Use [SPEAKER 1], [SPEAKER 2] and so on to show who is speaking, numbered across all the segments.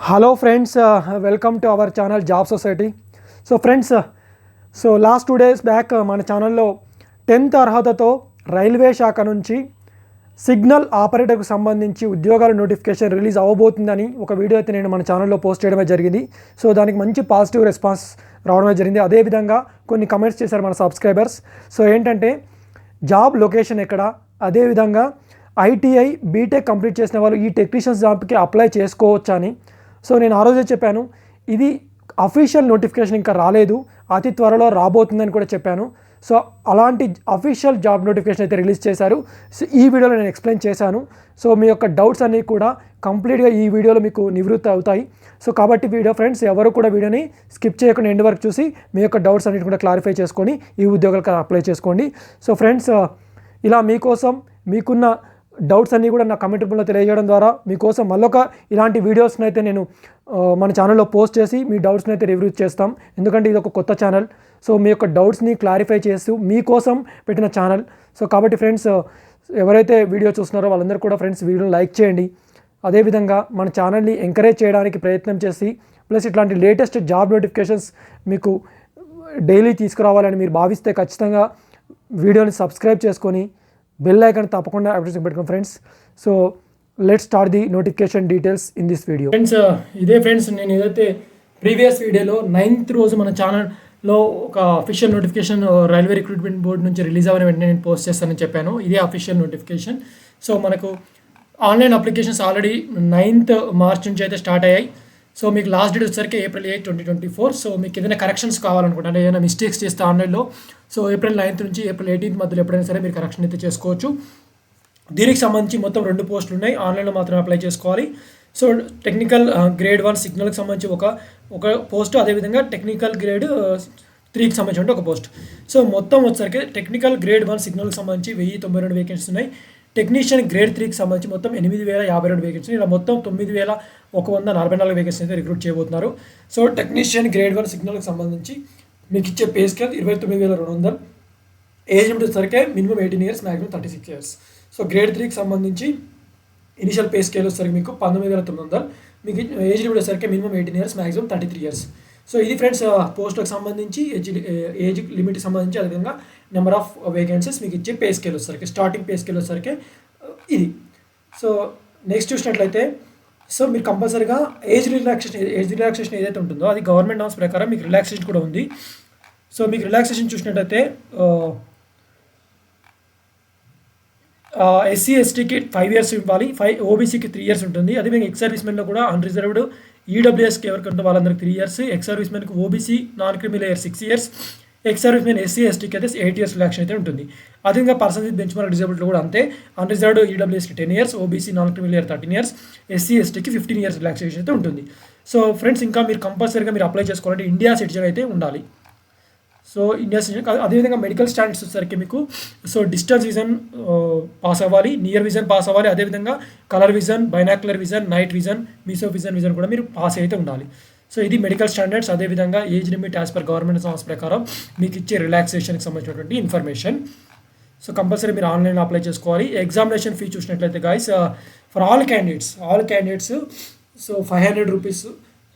[SPEAKER 1] Hello friends welcome to our channel job society so friends so last two days back మన ఛానల్లో tenth అర్హతతో railway శాఖ నుంచి signal ఆపరేటర్కు సంబంధించి ఉద్యోగాల నోటిఫికేషన్ రిలీజ్ అవ్వబోతుందని ఒక వీడియో అయితే నేను మన ఛానల్లో పోస్ట్ చేయడమే జరిగింది. సో దానికి మంచి పాజిటివ్ రెస్పాన్స్ రావడమే జరిగింది. అదేవిధంగా కొన్ని కమెంట్స్ చేశారు మన సబ్స్క్రైబర్స్ సో ఏంటంటే జాబ్ లొకేషన్ ఎక్కడ? అదేవిధంగా ఐటీఐ బీటెక్ కంప్లీట్ చేసిన వాళ్ళు ఈ టెక్నీషియన్స్ జాబ్కి అప్లై చేసుకోవచ్చా అని సో నేను ఆ రోజే చెప్పాను ఇది అఫీషియల్ నోటిఫికేషన్ ఇంకా రాలేదు అతి త్వరలో రాబోతుందని కూడా చెప్పాను. సో అలాంటి అఫీషియల్ జాబ్ నోటిఫికేషన్ అయితే రిలీజ్ చేశారు. సో ఈ వీడియోలో నేను ఎక్స్ప్లెయిన్ చేశాను. సో మీ యొక్క డౌట్స్ అన్నీ కూడా కంప్లీట్గా ఈ వీడియోలో మీకు నివృత్తి అవుతాయి. సో కాబట్టి వీడియో ఫ్రెండ్స్ ఎవరు కూడా వీడియోని స్కిప్ చేయకుండా ఎండ్ వరకు చూసి మీ యొక్క డౌట్స్ అన్నిటి కూడా క్లారిఫై చేసుకొని ఈ ఉద్యోగాలకు అప్లై చేసుకోండి. సో ఫ్రెండ్స్ ఇలా మీకోసం మీకున్న డౌట్స్ అన్నీ కూడా నా కమెంట్ రూపంలో తెలియజేయడం ద్వారా మీకోసం మళ్ళొక ఇలాంటి వీడియోస్ని అయితే నేను మన ఛానల్లో పోస్ట్ చేసి మీ డౌట్స్ని అయితే రివ్యూ చేస్తాం. ఎందుకంటే ఇది ఒక కొత్త ఛానల్ సో మీ యొక్క డౌట్స్ని క్లారిఫై చేస్తూ మీకోసం పెట్టిన ఛానల్ సో కాబట్టి ఫ్రెండ్స్ ఎవరైతే వీడియో చూస్తున్నారో వాళ్ళందరూ కూడా ఫ్రెండ్స్ వీడియోని లైక్ చేయండి. అదేవిధంగా మన ఛానల్ని ఎంకరేజ్ చేయడానికి ప్రయత్నం చేసి ప్లస్ ఇట్లాంటి లేటెస్ట్ జాబ్ నోటిఫికేషన్స్ మీకు డైలీ తీసుకురావాలని మీరు భావిస్తే ఖచ్చితంగా వీడియోని సబ్స్క్రైబ్ చేసుకొని బెల్ ఐకాన్ తప్పకుండా అప్డేషన్ పెట్టుకోండి friends so let start the notification details in this video friends ఇదే ఫ్రెండ్స్ నేను ఏదైతే ప్రీవియస్ వీడియోలో నైన్త్ రోజు మన ఛానల్లో ఒక official notification railway recruitment board నుంచి రిలీజ్ అవ్వని వెంటనే నేను పోస్ట్ చేస్తానని చెప్పాను. ఇదే అఫీషియల్ నోటిఫికేషన్ సో మనకు online applications already ninth March నుంచి అయితే స్టార్ట్ అయ్యాయి. సో మీకు లాస్ట్ డేట్ వచ్చేసరికి April eight twenty twenty four so మీకు ఏదైనా కరెక్షన్స్ కావాలనుకుంటే ఏదైనా మిస్టేక్స్ చేస్తే ఆన్లైన్లో సో ఏప్రిల్ నైన్త్ నుంచి ఏప్రిల్ ఎయిటీన్త్ మధ్యలో ఎప్పుడైనా సరే మీరు కరెక్షన్ అయితే చేసుకోవచ్చు. దీనికి సంబంధించి మొత్తం రెండు పోస్టులు ఉన్నాయి. ఆన్లైన్లో మాత్రమే అప్లై చేసుకోవాలి. సో టెక్నికల్ గ్రేడ్ వన్ సిగ్నల్కి సంబంధించి ఒక ఒక పోస్ట్ అదేవిధంగా టెక్నికల్ గ్రేడ్ త్రీకి సంబంధించి ఒక పోస్ట్ సో మొత్తం వచ్చేసరికి టెక్నికల్ గ్రేడ్ వన్ సిగ్నల్కి సంబంధించి వెయ్యి తొంభై రెండు వేకెన్సీస్ ఉన్నాయి. టెక్నీషియన్ గ్రేడ్ త్రీకి సంబంధించి మొత్తం ఎనిమిది వేల యాభై రెండు వేకెన్సీ ఇలా మొత్తం తొమ్మిది వేల ఒక వంద నలభై నాలుగు వేకెన్సీ అయితే రిక్రూట్ చేయబోతున్నారు. సో టెక్నీషియన్ గ్రేడ్ వన్ సిగ్నల్కి సంబంధించి మీకు ఇచ్చే పే స్కేల్ ఇరవై తొమ్మిది వేల రెండు వందలు. ఏజ్ లిమిట్ వచ్చేసరికి minimum eighteen years maximum thirty six years so grade త్రీకి సంబంధించి ఇనిషియల్ పే స్కేల్ వచ్చేసరికి మీకు పంతొమ్మిది వేల తొమ్మిది వందలు. మీకు ఏజ్ లిమిట్ వచ్చేసరికి minimum eighteen years maximum thirty three years so ఇది ఫ్రెండ్స్ పోస్ట్కి సంబంధించి ఏజ్ ఏజ్ లిమిట్కి సంబంధించి అదేవిధంగా నెంబర్ ఆఫ్ వేకెన్సీస్ మీకు ఇచ్చే పే స్కేల్ వచ్చేసరికి స్టార్టింగ్ పే స్కేల్ వచ్చేసరికి ఇది. సో నెక్స్ట్ చూసినట్లయితే సో మీరు కంపల్సరీగా ఏజ్ రిలాక్సేషన్ ఏజ్ రిలాక్సేషన్ ఏదైతే ఉంటుందో అది గవర్నమెంట్ నామ్స్ ప్రకారం మీకు రిలాక్సేషన్ కూడా ఉంది. సో మీకు రిలాక్సేషన్ చూసినట్టయితే ఎస్సీ ఎస్టీకి ఫైవ్ ఇయర్స్ ఇవ్వాలి. ఫైవ్ ఓబీసీకి త్రీ ఇయర్స్ ఉంటుంది. అదే మీకు ఎక్స్ సర్వీస్మెన్లో కూడా అన్రిజర్వ్డ్ ఈడబ్ల్యూఎస్కి ఎవరికి ఉంటుందో వాళ్ళందరికి three years ex OBC non criminal year six years ex servicemen SC ఎస్టీకి అయితే ఎయిట్ ఇయర్స్ రిలాక్షన్ అయితే ఉంటుంది. అదేవిధంగా పర్సనల్ బెంచ్ మార్క్ డిజబిలిటీ కూడా అంతే. Unreserved ఈడబ్ల్యూఎస్కి ten years OBC non criminal year thirteen years SC ఎస్టీకి ఫిఫ్టీన్ ఇయర్స్ రిలాక్సేషన్ అయితే ఉంటుంది. సో ఫ్రెండ్స్ ఇంకా మీరు కంపల్సరీగా మీరు అప్లై చేసుకోవాలంటే ఇండియా సిటిజన్ అయితే ఉండాలి. సో ఇండియా సిటిజన్ అదేవిధంగా మెడికల్ స్టాండర్డ్స్ వచ్చేసరికి మీకు. సో డిస్టల్ విజన్ పాస్ అవ్వాలి నియర్ విజన్ పాస్ అవ్వాలి అదేవిధంగా colour vision binocular vision night vision మీసో vision vision కూడా మీరు పాస్ అయితే ఉండాలి. సో ఇది మెడికల్ స్టాండర్డ్స్ అదేవిధంగా age limit as per government songs ప్రకారం మీకు ఇచ్చే రిలాక్సేషన్కి సంబంధించినటువంటి ఇన్ఫర్మేషన్ సో కంపల్సరీ మీరు ఆన్లైన్లో అప్లై చేసుకోవాలి. ఎగ్జామినేషన్ ఫీ చూసినట్లయితే guys for all candidates all candidates so five hundred rupees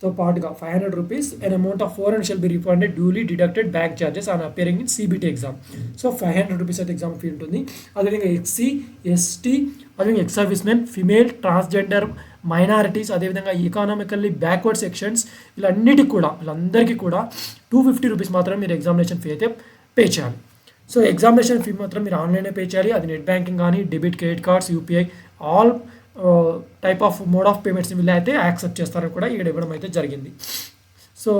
[SPEAKER 1] తో పాటుగా five hundred rupees and amount of four hundred shall be refunded duly deducted bank charges on appearing in CBT exam so five hundred rupees అయితే exam fee ఉంటుంది. అదేవిధంగా SC ST అదేవిధంగా ex service men female transgender minorities అదేవిధంగా economically backward sections వీళ్ళన్నిటికి కూడా వీళ్ళందరికీ కూడా two fifty rupees మాత్రం మీరు ఎగ్జామినేషన్ ఫీ అయితే పే చేయాలి. సో ఎగ్జామినేషన్ ఫీ మాత్రం మీరు ఆన్లైనే పే చేయాలి? అది నెట్ బ్యాంకింగ్ కానీ debit credit cards UPI all type of mode of payments వీళ్ళు అయితే యాక్సెప్ట్ చేస్తారని కూడా ఇక్కడ ఇవ్వడం అయితే జరిగింది. సో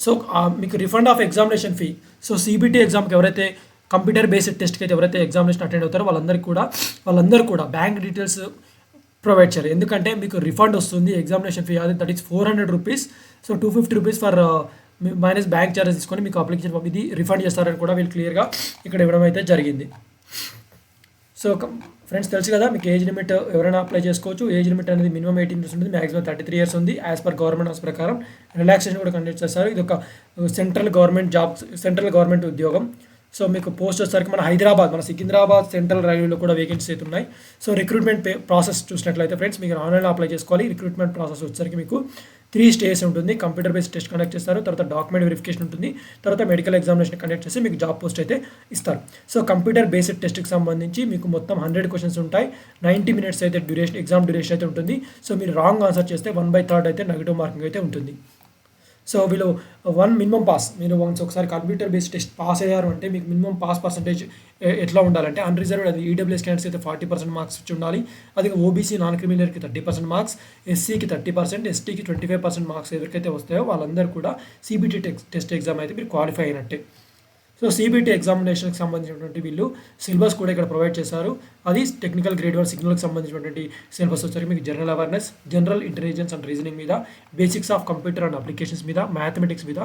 [SPEAKER 1] సో మీకు refund of examination fee so CBT ఎగ్జామ్కి ఎవరైతే కంప్యూటర్ బేస్డ్ టెస్ట్కి అయితే ఎవరైతే ఎగ్జామినేషన్ అటెండ్ అవుతారో వాళ్ళందరికీ కూడా వాళ్ళందరూ కూడా బ్యాంక్ డీటెయిల్స్ ప్రొవైడ్ చేయాలి. ఎందుకంటే మీకు రిఫండ్ వస్తుంది ఎగ్జామినేషన్ ఫీ అది that is four hundred rupees so two fifty rupees for minus bank charges తీసుకొని మీకు అప్లికేషన్ ఇది రిఫండ్ చేస్తారని కూడా వీళ్ళు క్లియర్గా ఇక్కడ ఇవ్వడం అయితే జరిగింది. సో ఫ్రెండ్స్ తెలుసు కదా మీకు ఏజ్ లిమిట్ ఎవరైనా అప్లై చేసుకోవచ్చు. ఏజ్ లిమిట్ అనేది మినిమం ఎయిటీన్ ఇయర్స్ ఉంటుంది మాక్సిమం థర్టీ త్రీ ఇయర్స్ ఉంది యాజ్ పర్ గవర్నమెంట్ హౌస్ ప్రకారం. రిలాక్సేషన్ కూడా కండక్ట్ చేస్తారు. ఇది ఒక central government job central government ఉద్యోగం. సో మీకు పోస్ట్ వచ్చేసరికి మన హైదరాబాద్ మన సికింద్రాబాద్ సెంట్రల్ రైల్వేలో కూడా వేకెన్సీ అయితే ఉన్నాయి. సో రిక్రూట్మెంట్ ప్రాసెస్ చూసినట్లయితే ఫ్రెండ్స్ మీకు ఆన్లైన్లో అప్లై చేసుకోవాలి. రిక్రూట్మెంట్ ప్రాసెస్ వచ్చేసరికి మీకు త్రీ స్టేజ్ ఉంటుంది. కంప్యూటర్ బేస్డ్ టెస్ట్ కండక్ట్ చేస్తారు. తర్వాత డాక్యుమెంట్ వెరిఫికేషన్ ఉంటుంది. తర్వాత మెడికల్ ఎగ్జామినేషన్ కండక్ట్ చేసి మీకు జాబ్ పోస్ట్ అయితే ఇస్తారు. సో కంప్యూటర్ బేస్డ్ టెస్ట్కి సంబంధించి మీకు మొత్తం హండ్రెడ్ క్వశ్చన్స్ ఉంటాయి. నైంటీ మినిట్స్ అయితే డ్యూరేషన్ ఎగ్జామ్ డ్యూరేషన్ అయితే ఉంటుంది. సో మీరు రాంగ్ ఆన్సర్ చేస్తే వన్ బై థర్డ్ అయితే నెగిటివ్ మార్కింగ్ అయితే ఉంటుంది. సో వీళ్ళు వన్ మినిమం పాస్ మీరు వన్స్ ఒకసారి కంప్యూటర్ బేస్డ్ టెస్ట్ పాస్ అయ్యారు అంటే మీకు మినిమం పాస్ పర్సంటేజ్ ఎట్లా ఉండాలంటే అన్రిజర్వ్డ్ అది ఈడబ్ల్యూఎస్ క్యాండిడేట్స్ అయితే ఫార్టీ పర్సెంట్ మార్క్స్ వచ్చి ఉండాలి. అది ఓబీసీ నాన్ క్రిమినల్కి థర్టీ పర్సెంట్ మార్క్స్ ఎస్సీకి థర్టీ పర్సెంట్ ఎస్టీకి ట్వంటీ ఫైవ్ పర్సెంట్ మార్క్స్ ఎవరికైతే వస్తాయో వాళ్ళందరూ కూడా సిబిటీ టెస్ట్ ఎగ్జామ్ అయితే మీరు క్వాలిఫై అయినట్టే. సో సిబిటీ ఎగ్జామినేషన్కి సంబంధించినటువంటి వీళ్ళు సిలబస్ కూడా ఇక్కడ ప్రొవైడ్ చేశారు. అది టెక్నికల్ గ్రేడ్ వన్ సిగ్నల్కి సంబంధించినటువంటి సిలబస్ వచ్చేసరికి మీకు general awareness general intelligence and reasoning మీద basics of computer and applications మీద మ్యాథమెటిక్స్ మీద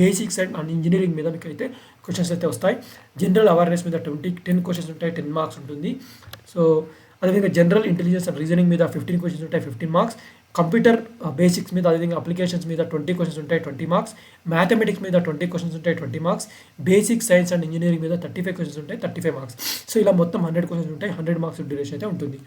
[SPEAKER 1] బేసిక్స్ అండ్ అండ్ ఇంజనీరింగ్ మీద మీకు అయితే క్వశ్చన్స్ అయితే వస్తాయి. జనరల్ అవేర్నెస్ మీద ట్వంటీ టెన్ క్వశ్చన్స్ ఉంటాయి టెన్ మార్క్స్ ఉంటుంది. సో అదేవిధంగా జనరల్ ఇంటెలిజెన్స్ అండ్ రీజనింగ్ మీద ఫిఫ్టీన్ క్వశ్చన్స్ ఉంటాయి ఫిఫ్టీన్ మార్క్స్ కంప్యూటర్ బేసిక్స్ మీద అదేవిధంగా అప్లికేషన్స్ మీద ట్వంటీ క్వశ్చన్స్ ఉంటాయి ట్వంటీ మార్క్స్ మ్యాథమెటిక్స్ మీద ట్వంటీ క్వశ్చన్స్ ఉంటాయి twenty marks basic science and engineering మీద థర్టీ ఫైవ్ క్వశ్చన్స్ ఉంటాయి థర్టీ ఫైవ్ మార్క్స్ సో ఇలా మొత్తం హండ్రెడ్ క్వశ్చన్స్ ఉంటాయి హండ్రెడ్ మార్క్స్ డ్యూరేషన్ అయితే ఉంటుంది.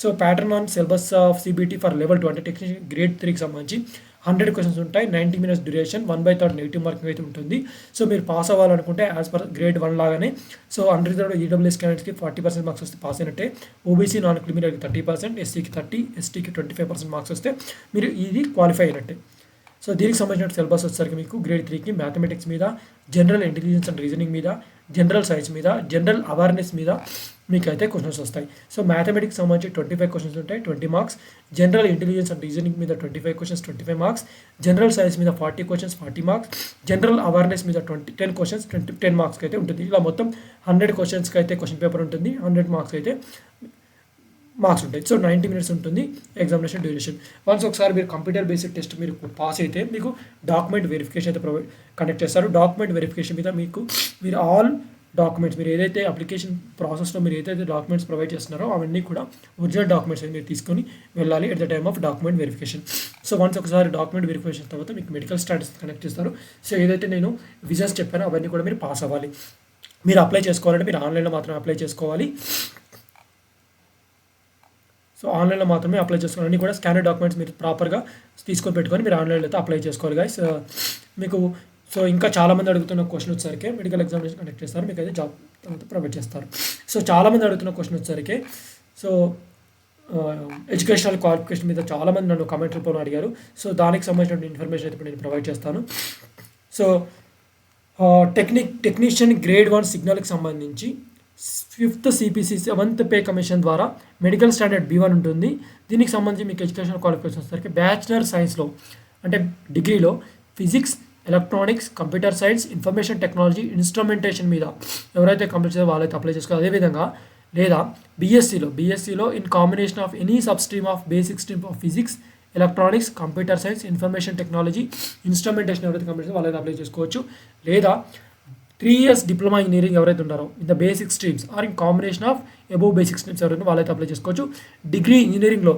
[SPEAKER 1] So pattern on syllabus of CBT for level two అంటే టెక్నిషియన్ గ్రేడ్ త్రీకి సంబంధించి హండ్రెడ్ క్వశ్చన్స్ ఉంటాయి ninety minutes duration one by third negative marking అయితే ఉంటుంది. సో మీరు పాస్ అవ్వాలనుకుంటే యాజ్ పర్ గ్రేడ్ వన్ లాగానే సో హండ్రెడ్ థర్డ్ ఈడబ్ల్యూఎస్ క్యాండిడేట్స్కి ఫార్టీ పర్సెంట్ మార్క్స్ వస్తే పాస్ అయినట్టే. ఓబీసీ నాన్ క్రిమినల్కి థర్టీ పర్సెంట్ ఎస్సీకి థర్టీ ఎస్టీకి ట్వంటీ ఫైవ్ పర్సెంట్ మార్క్స్ వస్తే మీరు ఇది క్వాలిఫై అయినట్టే. సో దీనికి సంబంధించిన సిలబస్ వచ్చేసరికి మీకు గ్రేడ్ త్రీకి మ్యాథమెటిక్స్ మీద జనరల్ ఇంటెలిజెన్స్ అండ్ రీజనింగ్ మీద జనరల్ సైన్స్ మీద జనరల్ అవేర్నెస్ మీద మీకు అయితే క్వశ్చన్స్ వస్తాయి. సో మ్యాథమెటిక్స్ సంబంధించి ట్వంటీ ఫైవ్ క్వశ్చన్స్ ఉంటాయి twenty marks general intelligence and reasoning మీద twenty five questions twenty five marks general science మీద forty questions forty marks general awareness మీద twenty ten questions twenty ten మార్క్స్కి అయితే ఉంటుంది. ఇలా మొత్తం హండ్రెడ్ క్వశ్చన్స్కి అయితే క్వశ్చన్ పేపర్ ఉంటుంది. హండ్రెడ్ మార్క్స్ అయితే మార్క్స్ ఉంటాయి. సో నైంటీ మినిట్స్ ఉంటుంది ఎగ్జామినేషన్ డ్యూరేషన్ వన్స్ ఒకసారి మీరు కంప్యూటర్ బేసిక్ టెస్ట్ మీరు పాస్ అయితే మీకు డాక్యుమెంట్ వెరిఫికేషన్ అయితే ప్రొవైడ్ కండక్ట్ చేస్తారు. డాక్యుమెంట్ వెరిఫికేషన్ మీద మీకు మీరు ఆల్ డాక్యుమెంట్స్ మీరు ఏదైతే అప్లికేషన్ ప్రాసెస్లో మీరు ఏదైతే డాక్యుమెంట్స్ ప్రొవైడ్ చేస్తున్నారో అవన్నీ కూడా ఒరిజినల్ డాక్యుమెంట్స్ మీరు తీసుకొని వెళ్ళాలి at the time of document verification so once ఒకసారి డాక్యుమెంట్ వెరిఫికేషన్ తర్వాత మీకు మెడికల్ స్టాటస్ కనెక్ట్ చేస్తారు. సో ఏదైతే నేను విజాస్ చెప్పానో అవన్నీ కూడా మీరు పాస్ అవ్వాలి. మీరు అప్లై చేసుకోవాలంటే మీరు ఆన్లైన్లో మాత్రమే అప్లై చేసుకోవాలి. సో ఆన్లైన్లో మాత్రమే అప్లై చేసుకోవాలి. అన్ని కూడా స్కానర్ డాక్యుమెంట్స్ మీరు ప్రాపర్గా తీసుకొని పెట్టుకొని మీరు ఆన్లైన్లో అయితే అప్లై చేసుకోవాలి గాయస్ మీకు సో ఇంకా చాలామంది అడుగుతున్న క్వశ్చన్ వచ్చేసరికి మెడికల్ ఎగ్జామినేషన్ కండక్ట్ చేస్తారు. మీకు అయితే జాబ్ తర్వాత ప్రొవైడ్ చేస్తారు. సో చాలామంది అడుగుతున్న క్వశ్చన్ వచ్చేసరికి సో ఎడ్యుకేషనల్ క్వాలిఫికేషన్ మీద చాలామంది నన్ను కామెంట్ రూపంలో అడిగారు. సో దానికి సంబంధించిన ఇన్ఫర్మేషన్ అయితే ఇప్పుడు నేను ప్రొవైడ్ చేస్తాను. So technique technician grade one సిగ్నల్కి సంబంధించి fifth CPC seventh pay commission ద్వారా మెడికల్ స్టాండర్డ్ బి వన్ ఉంటుంది. దీనికి సంబంధించి మీకు ఎడ్యుకేషనల్ క్వాలిఫికేషన్ వచ్చేసరికి బ్యాచిలర్ సైన్స్లో అంటే డిగ్రీలో physics electronics computer science information technology instrumentation మీద ఎవరైతే కంప్లీట్ చేయాలో వాళ్ళైతే అప్లై చేసుకోవాలి. అదేవిధంగా లేదా బీఎస్సీలో బీఎస్సీలో in combination of any sub stream of basic stream of physics electronics computer science information technology instrumentation ఎవరైతే కంప్లీట్ చేయాలో వాళ్ళైతే అప్లై చేసుకోవచ్చు. లేదా త్రీ ఇయర్స్ డిప్లొమా ఇంజనీరింగ్ ఎవరైతే ఉంటారో in the basic streams or in combination of above basic streams ఎవరైతే వాళ్ళైతే apply చేసుకోవచ్చు. డిగ్రీ ఇంజనీరింగ్లో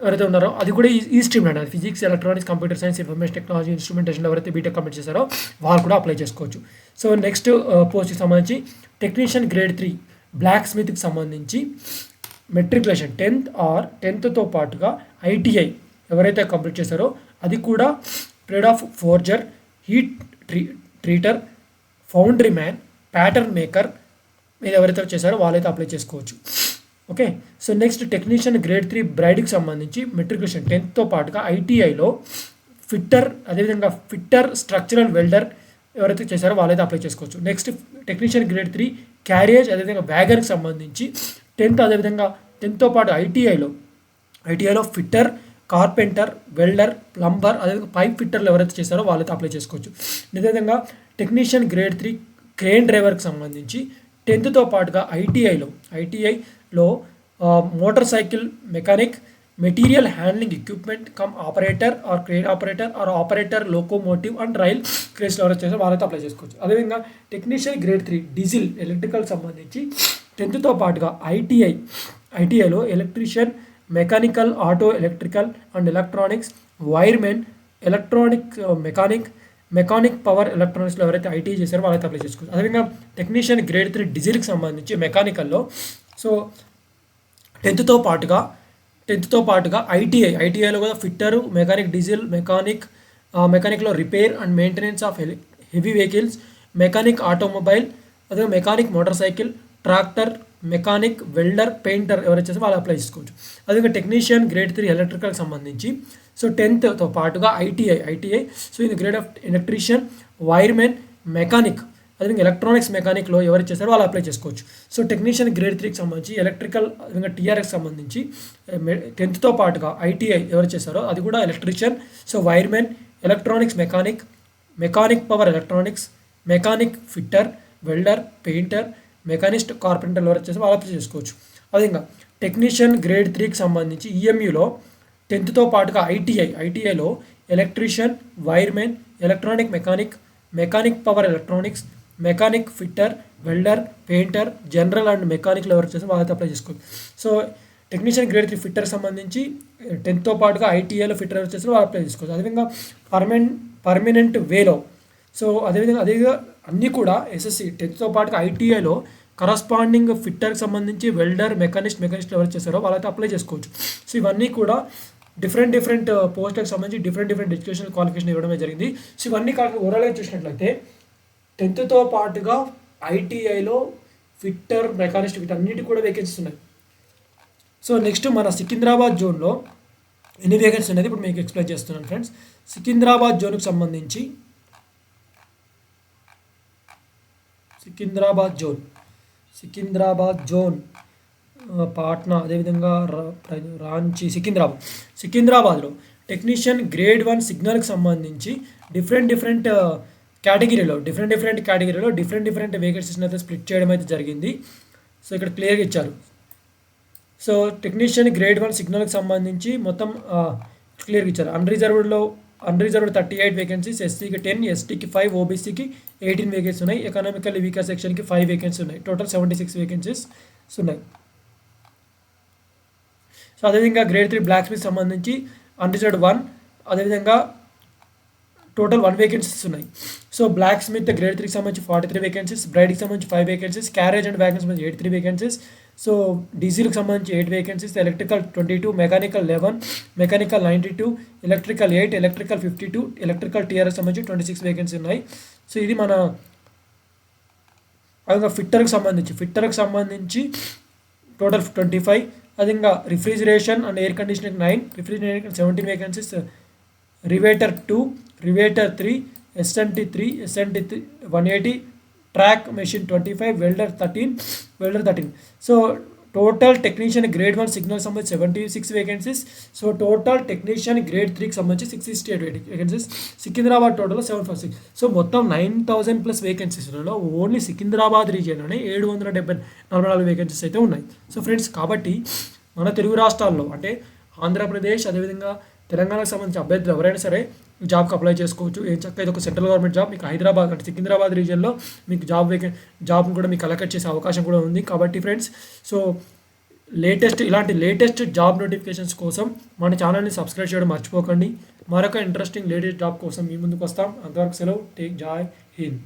[SPEAKER 1] ఎవరైతే ఉన్నారో అది కూడా ఈ- ఈ స్ట్రీమ్ అండి. Physics electronics computer science information technology instrumentation ఎవరైతే బీటెక్ కంప్లీట్ చేశారో వాళ్ళు కూడా అప్లై చేసుకోవచ్చు. సో నెక్స్ట్ పోస్ట్కి సంబంధించి టెక్నీషియన్ గ్రేడ్ త్రీ బ్లాక్ స్మిత్కి సంబంధించి మెట్రికులేషన్ టెన్త్ ఆర్ టెన్త్తో పాటుగా ఐటీఐ ఎవరైతే కంప్లీట్ చేశారో అది కూడా trade of forger heat tree treater foundry man pattern maker మీరు ఎవరైతే చేశారో వాళ్ళైతే అప్లై చేసుకోవచ్చు. Okay? So next technician grade three బ్రైడ్కి సంబంధించి మెట్రికులేషన్ టెన్త్తో పాటుగా ఐటీఐలో ఫిట్టర్ అదేవిధంగా ఫిట్టర్ స్ట్రక్చరల్ వెల్డర్ ఎవరైతే చేశారో వాళ్ళైతే అప్లై చేసుకోవచ్చు. Next technician grade three carriers అదేవిధంగా వ్యాగర్కి సంబంధించి టెన్త్ అదేవిధంగా టెన్త్తో పాటు ఐటీఐలో ఐటీఐలో ఫిట్టర్ కార్పెంటర్ వెల్డర్ ప్లంబర్ అదేవిధంగా పైప్ ఫిట్టర్లు ఎవరైతే చేశారో వాళ్ళైతే అప్లై చేసుకోవచ్చు. అదేవిధంగా టెక్నీషియన్ గ్రేడ్ త్రీ క్రేన్ డ్రైవర్కి సంబంధించి టెన్త్తో పాటుగా ఐటీఐలో ఐటీఐ లో motorcycle mechanic material handling equipment cum operator or crane operator or operator locomotive and rail క్రేస్లో ఎవరైతే వచ్చేసి వాళ్ళైతే అప్లై చేసుకోవచ్చు. అదేవిధంగా technician grade three diesel electrical సంబంధించి టెన్త్తో పాటుగా ITI ఐటీఐలో electrician mechanical auto electrical and electronics wireman electronic mechanic mechanic power ఎలక్ట్రానిక్స్లో ఎవరైతే IT చేశారో వాళ్ళైతే అప్లై చేసుకోవచ్చు. అదేవిధంగా టెక్నీషియన్ గ్రేడ్ త్రీ డీజిల్కి సంబంధించి మెకానికల్లో సో టెన్త్తో పాటుగా టెన్త్తో పాటుగా ఐటీఐ ఐటీఐలో కూడా fitter mechanic diesel mechanic మెకానిక్లో repair and maintenance of heavy vehicles mechanic automobile అదే mechanic motorcycle tractor mechanic welder painter ఎవరు వచ్చేసి వాళ్ళు అప్లై చేసుకోవచ్చు. అదే టెక్నీషియన్ గ్రేడ్ త్రీ ఎలక్ట్రికల్ సంబంధించి సో టెన్త్తో పాటుగా ఐటీఐ ఐటీఐ సో ఇది grade of electrician wireman mechanic. అదేవిధంగా ఎలక్ట్రానిక్స్ మెకానిక్లో ఎవరు చేస్తారో వాళ్ళు అప్లై చేసుకోవచ్చు. సో టెక్నీషియన్ గ్రేడ్ త్రీకి సంబంధించి ఎలక్ట్రికల్ అదేవిధంగా టీఆర్ఎస్ సంబంధించి eh, టెన్త్తో పాటుగా ఐటీఐ ఎవరు చేశారో అది కూడా electrician so wireman electronics mechanic mechanic power electronics mechanic fitter welder painter machinist carpenter ఎవరు చేస్తారో వాళ్ళు అప్లై చేసుకోవచ్చు. అదేవిధంగా టెక్నీషియన్ గ్రేడ్ త్రీకి సంబంధించి ఈఎంయూలో టెన్త్తో పాటుగా ITI ఐటీఐలో electrician wireman electronic mechanic mechanic power electronics mechanic fitter welder painter general and మెకానిక్లో work చేస్తే వాళ్ళతో అప్లై చేసుకోవచ్చు so technician grade three fitter సంబంధించి టెన్త్తో పాటుగా ఐటీఐలో ఫిట్టర్ వర్క్ చేసిన వాళ్ళు అప్లై చేసుకోవచ్చు అదేవిధంగా పర్మనెంట్ పర్మనెంట్ వేలో సో అదేవిధంగా అదేవిధంగా అన్నీ కూడా ఎస్ఎస్సి టెన్త్తో పాటుగా ఐటీఐలో కరస్పాండింగ్ ఫిట్టర్కి సంబంధించి వెల్డర్ మెకానిస్ట్ మెకానిస్ట్ ఎవరు చేస్తారో వాళ్ళైతే అప్లై చేసుకోవచ్చు. సో ఇవన్నీ కూడా డిఫరెంట్ డిఫరెంట్ పోస్ట్లకు సంబంధించి డిఫరెంట్ డిఫరెంట్ ఎడ్యుకేషనల్ క్వాలిఫికేషన్ ఇవ్వడమే జరిగింది. సో ఇవన్నీ కాకుండా ఓవరాల్గా చూసినట్లయితే టెన్త్తో పాటుగా ఐటీఐలో ఫిట్టర్ మెకానిస్ట్ వీటన్నిటి కూడా వేకెన్సీస్ ఉన్నాయి. సో నెక్స్ట్ మన సికింద్రాబాద్ జోన్లో ఎన్ని వేకెన్సీ అనేది ఇప్పుడు మీకు ఎక్స్ప్లెయిన్ చేస్తున్నాను ఫ్రెండ్స్ సికింద్రాబాద్ జోన్కి సంబంధించి సికింద్రాబాద్ జోన్ సికింద్రాబాద్ జోన్ పాట్నా అదేవిధంగా రా- సికింద్రాబాద్. సికింద్రాబాద్లో టెక్నీషియన్ గ్రేడ్ వన్ సిగ్నల్కి సంబంధించి డిఫరెంట్ డిఫరెంట్ కేటగిరీలో డిఫరెంట్ డిఫరెంట్ కేటగిరీలో డిఫరెంట్ డిఫరెంట్ వేకెన్సీస్ని అయితే స్ప్లిట్ చేయడం అయితే జరిగింది. సో ఇక్కడ క్లియర్గా ఇచ్చారు. సో టెక్నీషియన్ గ్రేడ్ వన్ సిగ్నల్కి సంబంధించి మొత్తం క్లియర్గా ఇచ్చారు. అన్రిజర్వ్డ్లో అన్రిజర్వ్డ్ థర్టీ ఎయిట్ వేకెన్సీస్ ఎస్సీకి టెన్ ఎస్టీకి ఫైవ్ ఓబీసీకి ఎయిటీన్ వేకెన్సీ ఉన్నాయి ఎకనామికల్ వీకర్ సెక్షన్కి ఫైవ్ వేకెన్సీ ఉన్నాయి. టోటల్ సెవెంటీ సిక్స్ వేకెన్సీస్ ఉన్నాయి. సో అదేవిధంగా గ్రేడ్ త్రీ బ్లాక్ స్మిత్ సంబంధించి అన్రిజర్వ్డ్ వన్ అదేవిధంగా టోటల్ వన్ వేకెన్సీస్ ఉన్నాయి సో బ్లాక్ స్మిత్ గ్రేడ్ త్రీకి సంబంధించి ఫార్టీ త్రీ వేకెన్సీస్ బ్రైడ్కి సంబంధించి five vacancies carriage and wagons సంబంధించి ఎయిట్ త్రీ వేకెన్సీస్ సో డీజిల్కి సంబంధించి eight vacancies electrical twenty two mechanical eleven mechanical ninety two electrical eight electrical fifty two electrical TRS సంబంధించి twenty six vacancy ఉన్నాయి. So ఇది మన అదేవిధంగా ఫిట్టర్కి సంబంధించి ఫిట్టర్కి సంబంధించి టోటల్ ట్వంటీ ఫైవ్ అది refrigeration and air conditioning nine refrigeration seventeen vacancies riveter two riveter three SNT three SNT three one eighty track machine twenty five welder thirteen welder thirteen so total technician grade one signal సంబంధించి seventy six vacancies so total technician grade త్రీకి సంబంధించి six sixty eight vacancies Secunderabad total seven four six so మొత్తం nine thousand plus వేకెన్సీస్లలో only Secunderabad రీజియన్లోనే ఏడు వందల డెబ్బై నలభై నాలుగు వేకెన్సీస్ అయితే ఉన్నాయి. సో ఫ్రెండ్స్ కాబట్టి మన తెలుగు రాష్ట్రాల్లో అంటే ఆంధ్రప్రదేశ్ అదేవిధంగా తెలంగాణకు సంబంధించిన అభ్యర్థులు ఎవరైనా సరే జాబ్కి అప్లై చేసుకోవచ్చు. ఏం చక్క ఇది ఒక సెంట్రల్ గవర్నమెంట్ జాబ్ మీకు హైదరాబాద్ అంటే సికింద్రాబాద్ రీజియన్లో మీకు జాబ్ వేకెన్ జాబ్ని కూడా మీకు కలెక్ట్ చేసే అవకాశం కూడా ఉంది కాబట్టి ఫ్రెండ్స్ సో లేటెస్ట్ ఇలాంటి లేటెస్ట్ జాబ్ నోటిఫికేషన్స్ కోసం మన ఛానల్ని సబ్స్క్రైబ్ చేయడం మర్చిపోకండి. మరొక ఇంట్రెస్టింగ్ లేటెస్ట్ జాబ్ కోసం మీ ముందుకు వస్తాం. అంతవరకు సెలవు. Take Joy Hind